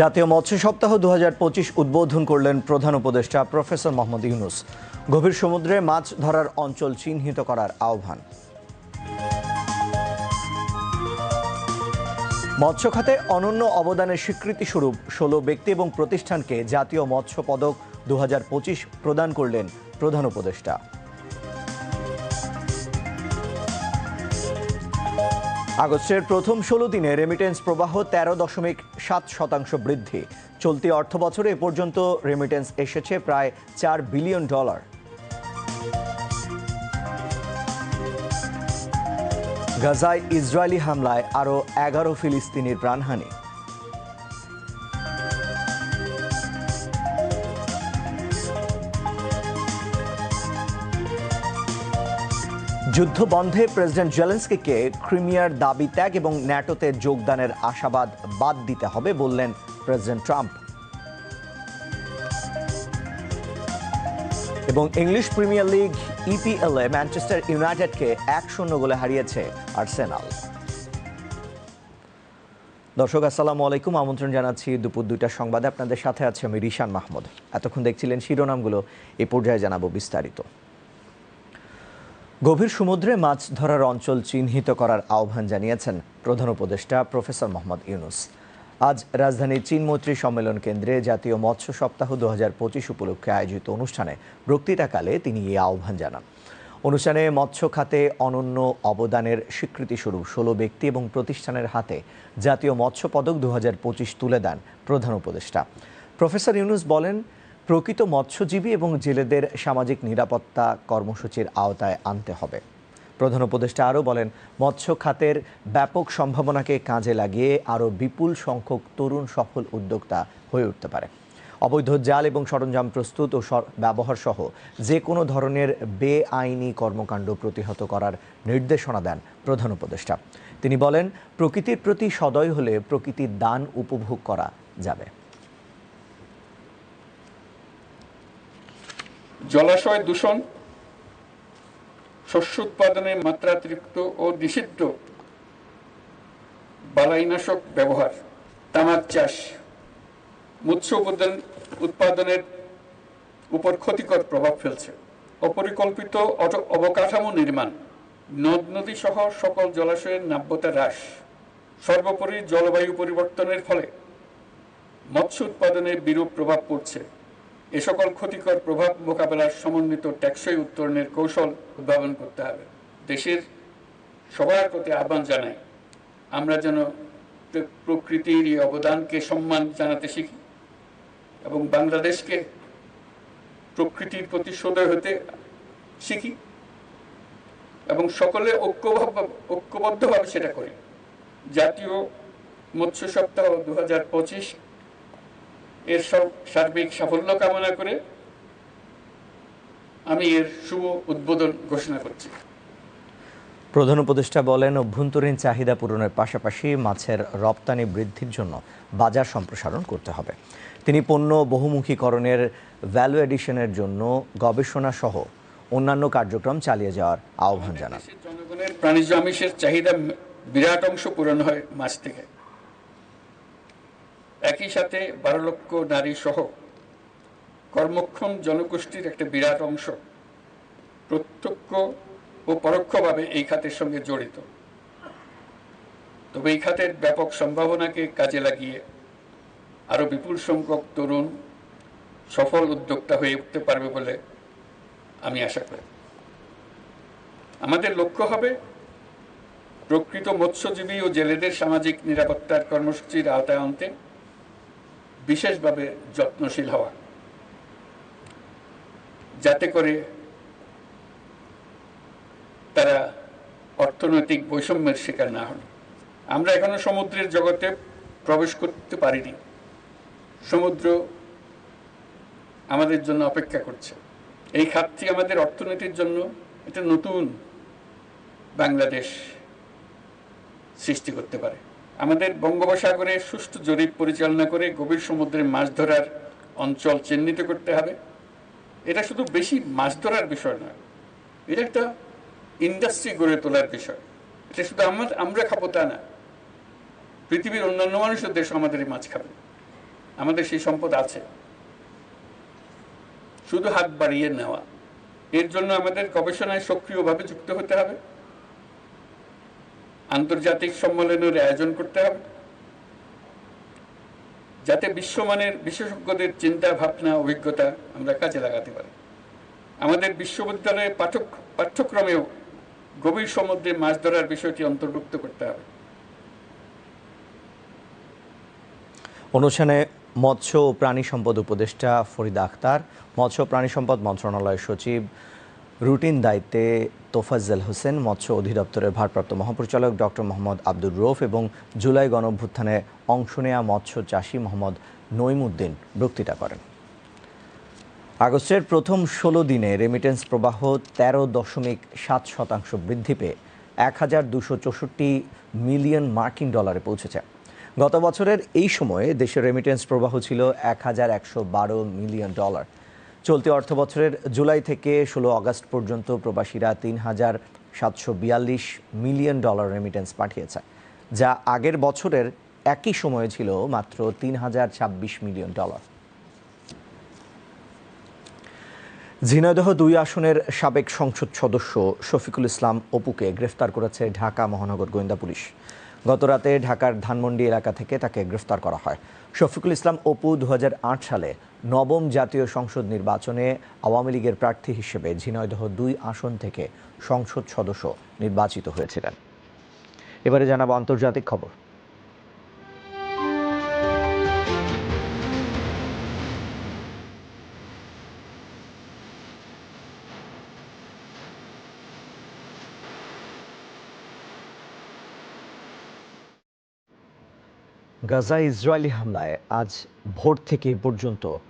জাতীয় মৎস্য সপ্তাহ দু হাজার পঁচিশ উদ্বোধন করলেন প্রধান উপদেষ্টা প্রফেসর মোহাম্মদ ইউনুস। গভীর সমুদ্রে মাছ ধরার অঞ্চল চিহ্নিত করার আহ্বান। মৎস্য খাতে অনন্য অবদানের স্বীকৃতি স্বরূপ ষোলো ব্যক্তি এবং প্রতিষ্ঠানকে জাতীয় মৎস্য পদক দু হাজার পঁচিশ প্রদান করলেন প্রধান উপদেষ্টা। আগস্টের প্রথম ষোলো দিনে রেমিটেন্স প্রবাহ তেরো দশমিক সাত শতাংশ বৃদ্ধি। চলতি অর্থ বছরে এ পর্যন্ত রেমিটেন্স এসেছে প্রায় চার বিলিয়ন ডলার গাজায় ইসরায়েলি হামলায় আরও এগারো ফিলিস্তিনির প্রাণহানি। যুদ্ধ বন্ধে প্রেসিডেন্ট জেলেন্সকিকে ক্রিমিয়ার দাবি ত্যাগ এবং ন্যাটোতে যোগদানের আশাবাদ বাদ দিতে হবে বললেন প্রেসিডেন্ট ট্রাম্প। এবং ইংলিশ প্রিমিয়ার লিগ ইপিএল এ ম্যানচেস্টার ইউনাইটেডকে এক শূন্য গোলে হারিয়েছে আর্সেনাল। দর্শক, আসসালামু আলাইকুম। আমন্ত্রণ জানাচ্ছি দুপুর দুইটার সংবাদে। আপনাদের সাথে আছে আমি রিশান মাহমুদ। এতক্ষণ দেখছিলেন শিরোনামগুলো, এ পর্যায়ে জানাব বিস্তারিত। গভীর সমুদ্রে মাছ ধরার অঞ্চল চিহ্নিত করার আহ্বান জানিয়েছেন প্রধান উপদেষ্টা প্রফেসর মোহাম্মদ ইউনুস। আজ রাজধানীর চীন মৈত্রী সম্মেলন কেন্দ্রে জাতীয় মৎস্য সপ্তাহ দু হাজার পঁচিশ উপলক্ষে আয়োজিত অনুষ্ঠানে বক্তৃতাকালে তিনি এই আহ্বান জানান। অনুষ্ঠানে মৎস্য খাতে অনন্য অবদানের স্বীকৃতিস্বরূপ ষোলো ব্যক্তি এবং প্রতিষ্ঠানের হাতে জাতীয় মৎস্য পদক দু হাজার পঁচিশ তুলে দেন প্রধান উপদেষ্টা। প্রফেসর ইউনুস বলেন প্রকৃত মৎস্যজীবী এবং জেলেদের সামাজিক নিরাপত্তা কর্মসূচির আওতায় আনতে হবে। প্রধান উপদেষ্টা আরও বলেন, মৎস্য খাতের ব্যাপক সম্ভাবনাকে কাজে লাগিয়ে আরও বিপুল সংখ্যক তরুণ সফল উদ্যোক্তা হয়ে উঠতে পারে। অবৈধ জাল এবং সরঞ্জাম প্রস্তুত ও ব্যবহার সহ যে কোনো ধরনের বেআইনি কর্মকাণ্ড প্রতিহত করার নির্দেশনা দেন প্রধান উপদেষ্টা। তিনি বলেন, প্রকৃতির প্রতি সদয় হলে প্রকৃতির দান উপভোগ করা যাবে। জলাশয় দূষণ, শস্য উৎপাদনে মাত্রাতিরিক্ত ও নিষিদ্ধ বালাইনাশক ব্যবহার, তামাক চাষ, মৎস্য উৎপাদন উৎপাদনের উপর ক্ষতিকর প্রভাব ফেলছে। অপরিকল্পিত অবকাঠামো নির্মাণ, নদ নদী সহ সকল জলাশয়ের নাব্যতা হ্রাস, সর্বোপরি জলবায়ু পরিবর্তনের ফলে মৎস্য উৎপাদনে বিরূপ প্রভাব পড়ছে। এ সকল ক্ষতিকর প্রভাব মোকাবেলার সমন্বিত টেকসই উত্তরণের কৌশল উদ্ভাবন করতে হবে। দেশের সবার প্রতি আহ্বান জানাই, আমরা যেন প্রকৃতির এই অবদানকে সম্মান জানাতে শিখি এবং বাংলাদেশকে প্রকৃতির প্রতি সদয় হতে শিখি এবং সকলে ঐক্যভাব ঐক্যবদ্ধভাবে সেটা করি। জাতীয় মৎস্য সপ্তাহ দু হাজার পঁচিশ এর সব সার্বিক সাফল্য কামনা করে আমি এর শুভ উদ্বোধন ঘোষণা করছি। প্রধান উপদেষ্টা বলেন অভ্যন্তরীণ চাহিদা পূরণের পাশাপাশি মাছের রপ্তানি বৃদ্ধির জন্য বাজার সম্প্রসারণ করতে হবে। তিনি পণ্য বহুমুখীকরণের ভ্যালু এডিশনের জন্য গবেষণা সহ অন্যান্য কার্যক্রম চালিয়ে যাওয়ার আহ্বান জানান। জনগণের প্রাণীজ আমিষের চাহিদা বিরাট অংশ পূরণ হয় মাছ থেকে। একই সাথে বারো লক্ষ নারী সহ কর্মক্ষম জনগোষ্ঠীর একটা বিরাট অংশ প্রত্যক্ষ ও পরোক্ষভাবে এই খাতের সঙ্গে জড়িত। তবে এই খাতের ব্যাপক সম্ভাবনাকে কাজে লাগিয়ে আরও বিপুল সংখ্যক তরুণ সফল উদ্যোক্তা হয়ে উঠতে পারবে বলে আমি আশা করি। আমাদের লক্ষ্য হবে প্রকৃত মৎস্যজীবী ও জেলেদের সামাজিক নিরাপত্তার কর্মসূচির আওতায় আনতে বিশেষভাবে যত্নশীল হওয়া। যাতে করে তারা অর্থনৈতিক বৈষম্যের শিকার না হন। আমরা এখনও সমুদ্রের জগতে প্রবেশ করতে পারিনি। সমুদ্র আমাদের জন্য অপেক্ষা করছে। এই খাতটি আমাদের অর্থনীতির জন্য একটা নতুন বাংলাদেশ সৃষ্টি করতে পারে। আমাদের বঙ্গোপসাগরে সুষ্ঠু জরিপ পরিচালনা করে গভীর সমুদ্রে মাছ ধরার অঞ্চল চিহ্নিত করতে হবে। এটা শুধু বেশি মাছ ধরার বিষয় নয়, এটা একটা ইন্ডাস্ট্রি গড়ে তোলার বিষয়। এটা শুধু আমার আমরা খাব তা না, পৃথিবীর অন্যান্য মানুষের দেশ আমাদের এই মাছ খাবে। আমাদের সেই সম্পদ আছে। শুধু হাত বাড়িয়ে নেওয়া, এর জন্য আমাদের গবেষণায় সক্রিয়ভাবে যুক্ত হতে হবে। আন্তর্জাতিক সম্মেলনের আয়োজন করতে হবে। যাতে বিশ্বমানের বিশেষজ্ঞদের চিন্তা, ভাবনা, অভিজ্ঞতা আমরা কাজে লাগাতে পারি। আমাদের বিশ্ববিদ্যালয়ের পাঠক, পাঠ্যক্রমেও গভীর সমুদ্রে মাছ ধরার বিষয়টি অন্তর্ভুক্ত করতে হবে। অনুষ্ঠানে মৎস্য ও প্রাণী সম্পদ উপদেষ্টা ফরিদা আক্তার মৎস্য প্রাণী সম্পদ মন্ত্রণালয়ের সচিব রুটিন দায়িত্বে তোফাজ্জল হোসেন, মৎস্য অধিদপ্তরের ভারপ্রাপ্ত মহাপরিচালক ডক্টর মোহাম্মদ আব্দুর রৌফ এবং জুলাই গণভ্যুত্থানে অংশ নেয়া মৎস্য চাষী মোহাম্মদ নইমুদ্দিন বক্তৃতা করেন। আগস্টের প্রথম ষোলো দিনে রেমিটেন্স প্রবাহ তেরো দশমিক সাত শতাংশ বৃদ্ধি পেয়ে এক হাজার দুশো চৌষট্টি মিলিয়ন মার্কিন ডলারে পৌঁছেছে। গত বছরের এই সময়ে দেশের রেমিটেন্স প্রবাহ ছিল এক হাজার একশো বারো মিলিয়ন ডলার। চলতি অর্থ বছরের জুলাই থেকে ষোলো আগস্ট পর্যন্ত প্রবাসীরা তিন হাজার সাতশো বিয়াল্লিশ মিলিয়ন ডলার রেমিটেন্স পাঠিয়েছে, যা আগের বছরের একই সময়ে ছিল মাত্র তিন হাজার ছাব্বিশ মিলিয়ন ডলার। ঝিনাইদহ দুই আসনের সাবেক সংসদ সদস্য শফিকুল ইসলাম অপুকে গ্রেফতার করেছে ঢাকা মহানগর গোয়েন্দা পুলিশ। গতরাতে ঢাকার ধানমন্ডি এলাকা থেকে তাকে গ্রেফতার করা হয়। শফিকুল ইসলাম অপু দু হাজার আট সালে নবম জাতীয় সংসদ নির্বাচনে আওয়ামী লীগের প্রার্থী হিসেবে ঝিনয়দহ দুই আসন থেকে সংসদ সদস্য নির্বাচিত হয়েছিলেন। এবারে জানাব আন্তর্জাতিক খবর। গাজা ইসরায়েলি হামলায় আজ ভোর থেকে পর্যন্ত